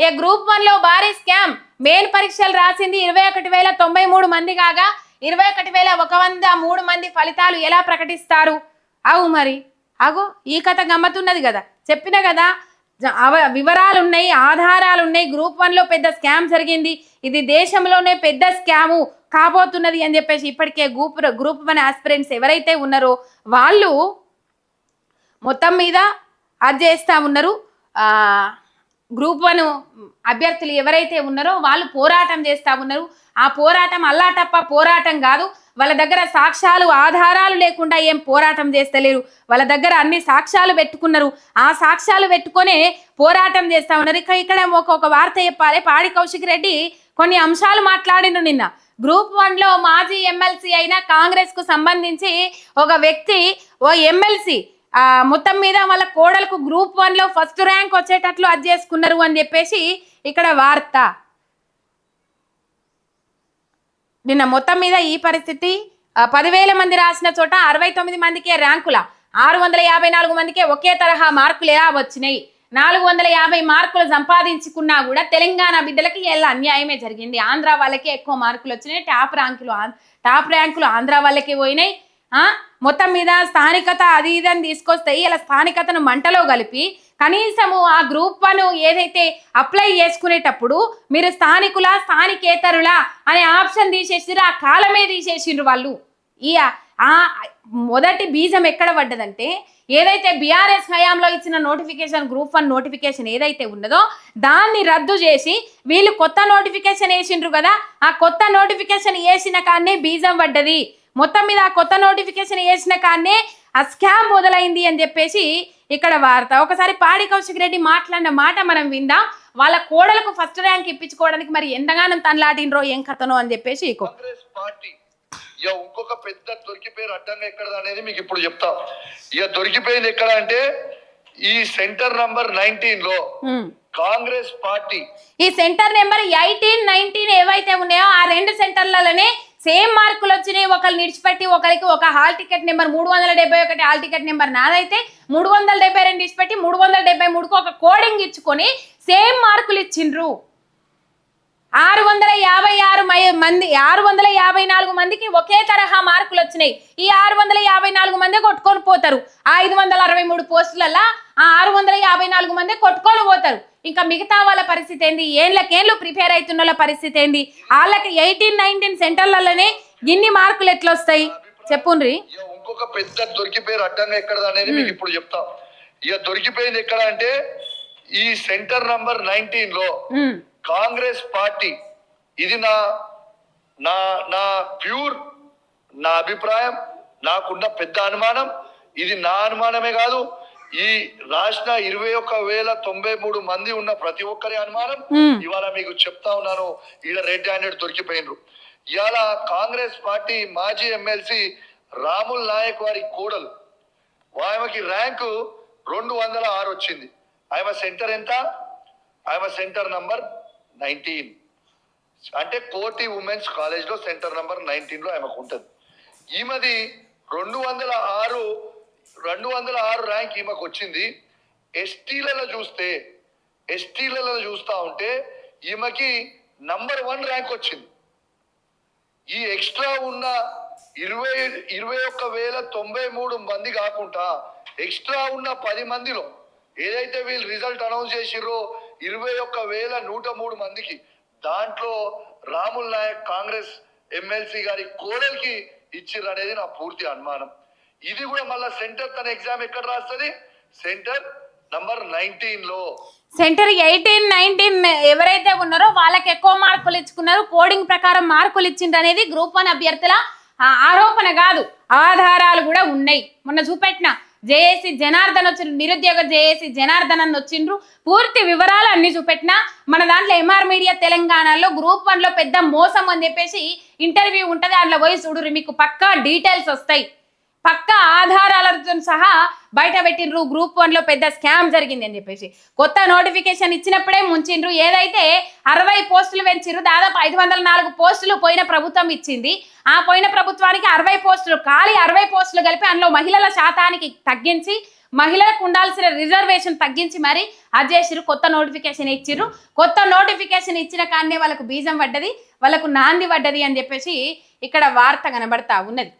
ఏ group వన్లో భారీ scam. Main పరీక్షలు రాసింది ఇరవై ఒకటి వేల తొంభై మూడు మంది కాగా ఇరవై ఒకటి వేల ఒక వంద మూడు మంది ఫలితాలు ఎలా ప్రకటిస్తారు? అవు మరి. అగు ఈ కథ గమ్మతున్నది కదా. చెప్పిన కదా జ- అవ- వివరాలు ఉన్నాయి ఆధారాలు ఉన్నాయి గ్రూప్ వన్లో పెద్ద స్కామ్ జరిగింది. ఇది దేశంలోనే పెద్ద స్కాము కాబోతున్నది అని చెప్పేసి ఇప్పటికే గ్రూప్ గ్రూప్ వన్ ఆస్పిరెంట్స్ ఎవరైతే ఉన్నారో వాళ్ళు మొత్తం మీద అది చేస్తా ఉన్నారు. ఆ, గ్రూప్ వన్ అభ్యర్థులు ఎవరైతే ఉన్నారో వాళ్ళు పోరాటం చేస్తా ఉన్నారు. ఆ పోరాటం అల్లాటప్ప పోరాటం కాదు. వాళ్ళ దగ్గర సాక్ష్యాలు ఆధారాలు లేకుండా ఏం పోరాటం చేస్తలేరు. వాళ్ళ దగ్గర అన్ని సాక్ష్యాలు పెట్టుకున్నారు. ఆ సాక్ష్యాలు పెట్టుకొనే పోరాటం చేస్తా ఉన్నారు. ఇక ఇక్కడ ఒక వార్త చెప్పాలి. పాడి కౌశిక్ రెడ్డి కొన్ని అంశాలు మాట్లాడిను నిన్న. గ్రూప్ వన్లో మాజీ ఎమ్మెల్సీ అయిన కాంగ్రెస్కు సంబంధించి ఒక వ్యక్తి ఓ ఎమ్మెల్సీ మొత్తం మీద వాళ్ళ కోడలకు గ్రూప్ వన్లో ఫస్ట్ ర్యాంక్ వచ్చేటట్లు అది చేసుకున్నారు అని చెప్పేసి ఇక్కడ వార్త. నిన్న మొత్తం మీద ఈ పరిస్థితి పదివేల మంది రాసిన చోట అరవై తొమ్మిది మందికే ర్యాంకుల ఆరు వందల యాభై నాలుగు మందికే ఒకే తరహా మార్కులు ఎలా వచ్చినాయి? నాలుగు వందల యాభై మార్కులు సంపాదించుకున్నా కూడా తెలంగాణ బిడ్డలకి ఎలా అన్యాయమే జరిగింది? ఆంధ్ర వాళ్ళకే ఎక్కువ మార్కులు వచ్చినాయి టాప్ ర్యాంకులు టాప్ ర్యాంకులు ఆంధ్ర వాళ్ళకే పోయినాయి. మొత్తం మీద స్థానికత అది ఇది అని తీసుకొస్తాయి ఇలా స్థానికతను మంటలో కలిపి కనీసము ఆ గ్రూప్ వన్ ఏదైతే అప్లై చేసుకునేటప్పుడు మీరు స్థానికుల స్థానికేతరుల అనే ఆప్షన్ తీసేసిరు ఆ కాలమే తీసేసిండ్రు వాళ్ళు. ఈ ఆ మొదటి బీజం ఎక్కడ పడ్డదంటే ఏదైతే బీఆర్ఎస్ హయాంలో ఇచ్చిన నోటిఫికేషన్ గ్రూప్ వన్ నోటిఫికేషన్ ఏదైతే ఉన్నదో దాన్ని రద్దు చేసి వీళ్ళు కొత్త నోటిఫికేషన్ వేసిండ్రు కదా ఆ కొత్త నోటిఫికేషన్ వేసిన కానీ బీజం పడ్డది. మొత్తం మీద ఆ కొత్త నోటిఫికేషన్ వేసిన కాడనే ఆ స్కామ్ మొదలైంది అని చెప్పేసి ఇక్కడ వార్త. ఒకసారి పాడి కౌశిక్ రెడ్డి మాట్లాడిన మాట మనం విందాం. వాళ్ళ కోడలకు ఫస్ట్ ర్యాంక్ ఇప్పించుకోవడానికి మరి ఎంతగానో తనలాడినరో ఏం కథనో అని చెప్పేసి కాంగ్రెస్ పార్టీ. ఇక ఇంకొక పెద్ద దొరికిపోయారు అడ్డంగా ఎక్కడ అనేది మీకు ఇప్పుడు చెప్తా. ఇక దొరికిపోయింది ఎక్కడ అంటే ఈ సెంటర్ నంబర్ నైన్టీన్లో. కాంగ్రెస్ పార్టీ ఈ సెంటర్ నెంబర్ ఎయిటీన్ నైన్టీన్ ఏవైతే ఉన్నాయో ఆ రెండు సెంటర్లలోనే సేమ్ మార్కులు వచ్చినాయి ఒకరు నిడిచిపెట్టి ఒకరికి ఒక హాల్ టికెట్ నెంబర్ మూడు వందల డెబ్బై ఒకటి హాల్ టికెట్ నెంబర్ నాదైతే మూడు వందల డెబ్బై రెండు ఇచ్చిపెట్టి మూడు వందల డెబ్బై మూడుకు ఒక కోడింగ్ ఇచ్చుకొని సేమ్ మార్కులు ఇచ్చిండ్రు. ఆరు వందల యాభై ఆరు మంది ఆరు వందల యాభై నాలుగు మందికి ఒకే తరహా మార్కులు వచ్చినాయి. ఈ ఆరు వందల యాభై నాలుగు మంది కొట్టుకొని పోతారు. ఆ ఐదు వందల అరవై మూడు పోస్టులల్లా ఆ ఆరు వందల యాభై నాలుగు మంది కొట్టుకొని పోతారు. ఇంకా మిగతా వాళ్ళ పరిస్థితి ఏంది? ఏళ్ళకేళ్ళు ప్రిపేర్ అవుతున్న వాళ్ళ పరిస్థితి ఏంది? వాళ్ళకి ఎయిటీన్ నైన్టీన్ సెంటర్లలోనే ఇన్ని మార్కులు ఎట్లా వస్తాయి చెప్పుండ్రి. ఇక ఇంకొక పెద్ద దొరికిపోయారు అడ్డంగా ఎక్కడ అనేది మీకు ఇప్పుడు చెప్తా. ఇక దొరికిపోయింది ఎక్కడ అంటే ఈ సెంటర్ నంబర్ నైన్టీన్లో కాంగ్రెస్ పార్టీ ఇది నా నా నా ప్యూర్ నా అభిప్రాయం నాకున్న పెద్ద అనుమానం ఇది నా అనుమానమే కాదు ఈ రాష్ట్ర ఇరవై ఒక్క వేల తొంభై మూడు మంది ఉన్న ప్రతి ఒక్కరి అనుమానం. ఇవాళ మీకు చెప్తా ఉన్నాను ఈడ రెడ్ హ్యాండెడ్ దొరికిపోయినరు. ఇవాళ కాంగ్రెస్ పార్టీ మాజీ ఎమ్మెల్సీ రాముల్ నాయక్ వారి కోడలు ఆమెకి ర్యాంకు రెండు వందల ఆరు వచ్చింది. ఆమె సెంటర్ ఎంత? ఆమె సెంటర్ నంబర్ నైన్టీన్. అంటే కోటి ఉమెన్స్ కాలేజ్లో సెంటర్ నంబర్ నైన్టీన్లో ఆమెకు ఉంటుంది. ఈమెది రెండు వందల ఆరు రెండు వందల ఆరు ర్యాంక్ ఈమెకు వచ్చింది. ఎస్టీలలో చూస్తే ఎస్టీలలో చూస్తా ఉంటే ఈమెకి నంబర్ వన్ ర్యాంక్ వచ్చింది. ఈ ఎక్స్ట్రా ఉన్న ఇరవై ఇరవై ఒక్క వేల తొంభై మూడు మంది కాకుండా ఎక్స్ట్రా ఉన్న పది మందిలో ఏదైతే వీళ్ళు రిజల్ట్ అనౌన్స్ చేసిర్రో ఇరవై ఒక్క వేల నూట మూడు మందికి దాంట్లో రాముల్ నాయక్ కాంగ్రెస్ ఎమ్మెల్సీ గారి కోడలికి ఇచ్చిర్రు అనేది నా పూర్తి అనుమానం. ఇది కూడా మళ్ళా సెంటర్ తన ఎగ్జామ్ ఎక్కడ రాస్తుంది? సెంటర్ నంబర్ నైన్టీన్లో సెంటర్ ఎయిటీన్ నైన్టీన్ ఎవరైతే ఉన్నారో వాళ్ళకి ఎక్కువ మార్కులు ఇచ్చుకున్నారు కోడింగ్ ప్రకారం మార్కులు ఇచ్చిండ్రు అనేది గ్రూప్ వన్ అభ్యర్థుల ఆరోపణ కాదు. ఆధారాలు కూడా ఉన్నాయి. మొన్న చూపెట్టిన జేఏసీ జనార్దన్ వచ్చిండ్రు. నిరుద్యోగ జేఏసీ జనార్దన్ అని వచ్చిండ్రు. పూర్తి వివరాలు అన్ని చూపెట్టిన మన దాంట్లో ఎంఆర్ మీడియా తెలంగాణలో గ్రూప్ వన్లో పెద్ద మోసం అని చెప్పేసి ఇంటర్వ్యూ ఉంటది. అందులో పోయి చూడు మీకు పక్కా డీటెయిల్స్ వస్తాయి. పక్క ఆధారాలతో సహా బయట పెట్టిండ్రు గ్రూప్ వన్లో పెద్ద స్కామ్ జరిగింది అని చెప్పేసి. కొత్త నోటిఫికేషన్ ఇచ్చినప్పుడే ముంచిండ్రు. ఏదైతే అరవై పోస్టులు పెంచిర్రు దాదాపు ఐదు వందల నాలుగు పోస్టులు పోయిన ప్రభుత్వం ఇచ్చింది. ఆ పోయిన ప్రభుత్వానికి అరవై పోస్టులు ఖాళీ అరవై పోస్టులు కలిపి అందులో మహిళల శాతానికి తగ్గించి మహిళలకు ఉండాల్సిన రిజర్వేషన్ తగ్గించి మరి అది చేసిర్రు కొత్త నోటిఫికేషన్ ఇచ్చిర్రు. కొత్త నోటిఫికేషన్ ఇచ్చిన కానీ వాళ్ళకు బీజం పడ్డది వాళ్ళకు నాంది పడ్డది అని చెప్పేసి ఇక్కడ వార్త కనబడతా ఉన్నది.